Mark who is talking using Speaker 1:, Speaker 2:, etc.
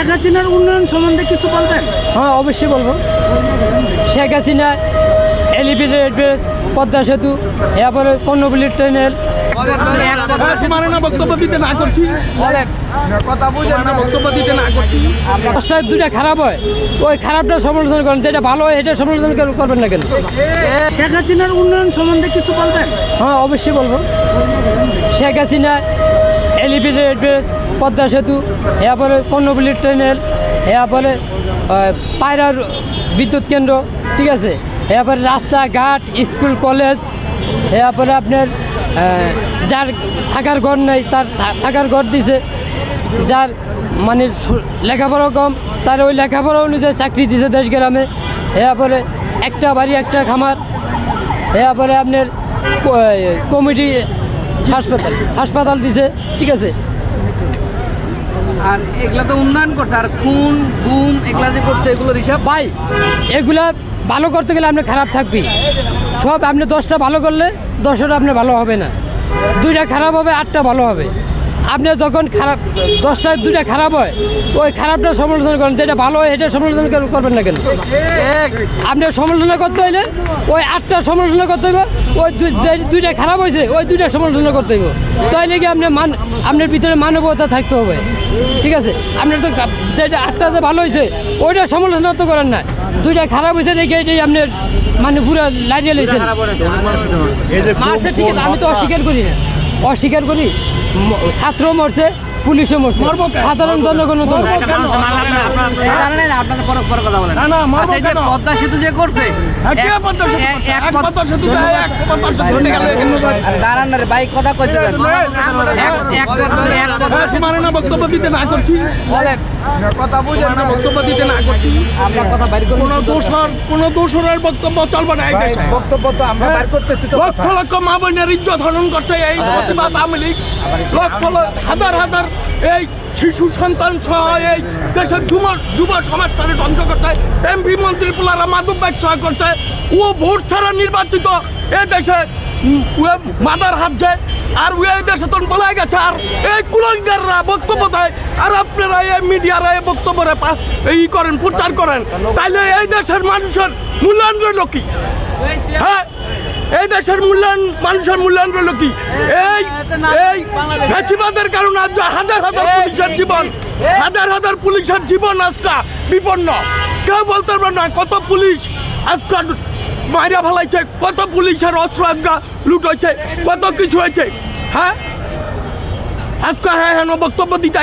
Speaker 1: শেখ হাসিনার উন্নয়ন সম্বন্ধে কিছু বলবেন?
Speaker 2: হ্যাঁ অবশ্যই বলব। শেখ হাসিনা এলিভেটেড ব্রিজ পদ্মা সেতু এরপরে কর্ণবুলি ট্রেনেল
Speaker 3: মানে না বক্তব্য দিতে না করছি? কথা বুঝেন না বক্তব্য দিতে না করছি?
Speaker 2: দশটায় দুটা খারাপ হয়। ওই খারাপটা সমালোচনা করেন যেটা ভালো হয় এটা সমালোচনা করবেন না কেন?
Speaker 1: শেখ হাসিনার উন্নয়ন সম্বন্ধে কিছু বলবেন?
Speaker 2: হ্যাঁ অবশ্যই বলব। শেখ হাসিনা এলিভেটেড ব্রিজ পদ্মা সেতু এরপরে কর্ণবুলি ট্রেনেল এরপরে পায়রার বিদ্যুৎ কেন্দ্র ঠিক আছে? এরপরে রাস্তাঘাট স্কুল কলেজ এরপরে আপনার যার থাকার ঘর নেই তার থাকার ঘর দিছে যার মানে লেখাপড়া কম তার ওই লেখাপড়া অনুযায়ী চাকরি দিছে দেশ গ্রামে। এরপরে একটা বাড়ি একটা খামার এরপরে আপনার কমিটি হাসপাতাল হাসপাতাল দিছে ঠিক আছে?
Speaker 4: আর এগুলা তো উন্নয়ন করছে আর খুন গুম এগুলা যে করছে এগুলোর হিসাব?
Speaker 2: ভাই এগুলা ভালো করতে গেলে আপনি খারাপ থাকবি সব আপনি দশটা ভালো করলে দশটা আপনি ভালো হবে না। দুইটা খারাপ হবে, আটটা ভালো হবে। আপনি যখন খারাপ দশটা দুইটা খারাপ হয়, ওই খারাপটা সমালোচনা করেন, যেটা ভালো হয় এটা সমালোচনা করবেন না কেন? আপনি সমালোচনা করতে হইলে ওই আটটা সমালোচনা করতে হইব, ওই দুইটা খারাপ হয়েছে ওই দুইটা সমালোচনা করতে হইব। তাইলে কি আপনি মান আপনার ভিতরে মানবতা থাকতে হবে। ঠিক আছে? আপনার তো যেটা আটটা যে ভালো হয়েছে ওইটা সমালোচনা তো করেন না। দুইটা খারাপ হয়েছে দেখে এটাই আপনার মানে পুরো লাইজে লেগেছেন মারছে। ঠিক আছে আমি তো অস্বীকার করি না। অস্বীকার করি ছাত্র মরছে পুলিশও মরছে। সাধারণ জনগণ তো মরছে।
Speaker 4: আপনাদের পরে পরে কথা বলেন।
Speaker 3: না, না,
Speaker 4: আচ্ছা এই যে পদ্মা সেতু যে করছে
Speaker 3: হ্যাঁ,
Speaker 4: কইতে এক-
Speaker 3: মানে বক্তব্য দিতে না করছি।
Speaker 4: বলেন,
Speaker 3: কথা বুঝেন না। বক্তব্য দিতে না করছি।
Speaker 4: আপনার কথা বাইর করুন
Speaker 3: কোন দোষর কোন দোষরের বক্তব্য চলবে না এই দেশে।
Speaker 1: বক্তব্য তো আমরা বার করতেছি তো
Speaker 3: লক্ষ লক্ষ মা বোনের ইজ্জত হরণ করছে এই প্রতিবাদ আওয়ামী লীগ। লক্ষ লক্ষ হাজার হাজার এই শিশু সন্তান সহ এই দেশের যুব যুব সমাজটাকে ধ্বংস করছে। এমপি মন্ত্রী পোলারা মাদক ব্যবসা করছে। ও ভোট ছাড়া নির্বাচিত এ দেশে মাদার হাতছে আর ও এই দেশে তখন বলা গেছে। আর এই কুলঙ্গাররা বক্তব্য দেয় আর আপনারা এই মিডিয়ারা এই বক্তব্যরে পা- এই করেন প্রচার করেন। তাইলে এই দেশের মানুষের মূল্যায়ন রইল কি? হ্যাঁ? এই দেশের মূল্যায়ন মানুষের মূল্যায়ন রইল কি? এই এই ফ্যাসিবাদের কারণে আজ হাজার হাজার পুলিশের জীবন হাজার হাজার পুলিশের জীবন আজকা বিপন্ন। কেউ বলতে পারবে না কত পুলিশ আজকা মাইরা ফেলাইছে, কত পুলিশের অস্ত্র আজকা লুট হয়েছে, কত কিছু হয়েছে হ্যাঁ? আজকে হ্যাঁ হ্যাঁ বক্তব্য দিতে